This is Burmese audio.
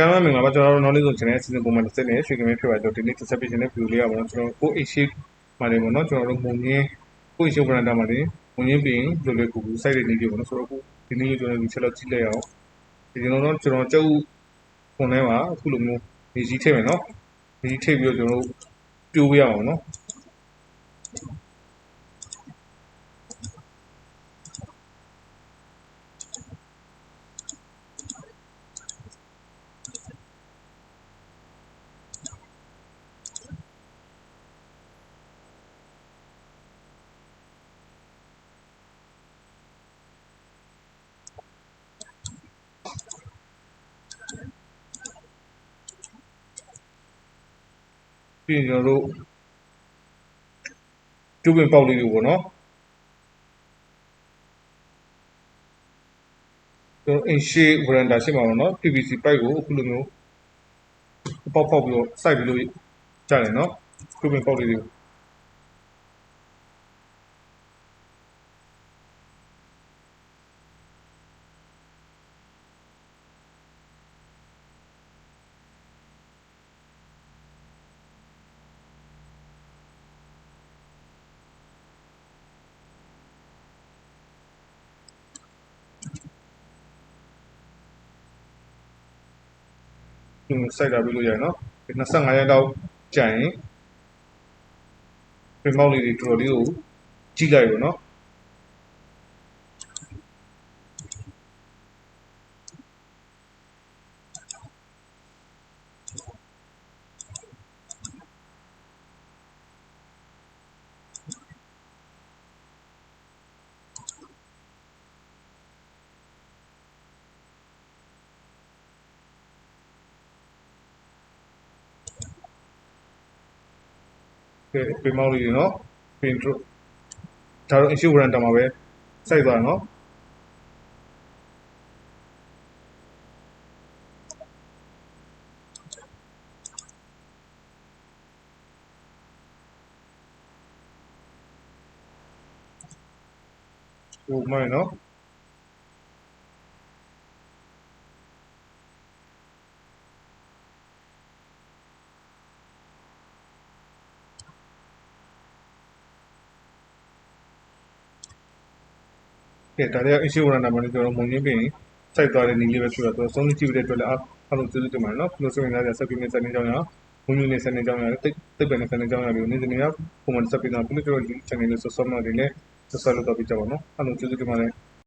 ကဲမင်္ဂလာပါကျွန်တော်တို့နောက်နေ့ဆို channel အစီအစဉ်ပုံမှန်တစ်စက်နဲ့ရွှေကမဲဖြစ်ပါတယ်ကျွန်တော်ဒီနေ့တစ်ဆက်ပေးခြင်းတဲ့ view လေးရပါတော့ကျွန်တော်ကိုအိတ်ရှိမှာနေပေါ့နော်ကျွန်တော်တို့မုံရင်းကိုအိတ်ရှိဘရန်တာမှာနေမုံရင်းပြင်လွယ်လွယ်ကူကူ site တွေနေပြီပေါ့နော်ဆိုတော့အခုဒီနေ့ကျွန်တော်ဒီချက်တော့ကြည့်လိုက်အောင်ဒီကျွန်တော်တို့ကျွန်တော်ကျုပ်ခွန်ထဲမှာအခုလိုမျိုးနေကြီးထည့်မယ်နော်နေကြီးထည့်ပြီးတော့ကျွန်တော်တို့ပြိုးပြရအောင်နော် ပြီးရင်ကျွန်တော်တို့ကျုပ်ပင်ပေါက်လေးတွေပေါ့နော်ကျွန်တော်အင်ရှေဗရန်ဒါရှိမှာပေါ့နော် PVC ပိုက်ကိုအခုလိုမျိုးပေါက်ပေါက်ပြီးတော့စိုက်ပြီးလို့ကြတယ်နော်ကျုပ်ပင်ပေါက်လေးတွေ စိုက်တာပြီးလို့ရတယ်နော်ဒီ25ရက်လောက်ကြာရင်ပင်ပေါက်လေးတွေတော်တော်လေးကိုကြီးလိုက်ရောနော် ပင်မောက်လေးတွေနော်ပင်တို့ဒါတော့ issue warrant မှာပဲစိုက်သွားတယ်နော်ဟိုမိုင်းနော် ကဲဒါလည်း issue warrant မှာလည်းကျွန်တော်မုံရင်းပင်စိုက်သွားတဲ့နည်းလေးပဲဖြစ်တော့သုံးကြည့်ပြတဲ့အတွက်လည်းအားလုံးကျေးဇူးတင်ပါတယ်နော်လို့ဆိုရင်လည်းဆက်ပြီးနေစနေကြောင်းရအောင်ဘုံမျိုးနေစနေကြောင်းရတိတ်တိတ်ပဲနေစနေကြောင်းရပြီးနေ့စဉ်နေ့ပုံမှန်ဆက်ပြီးတော့ခုနကကျွန်တော်ဒီ channel လေးဆော့ဆော့မှာတွေလည်းဆက်ဆက်လုပ်တော့ပြကြပါတော့အားလုံးကျေးဇူးတင်ပါတယ်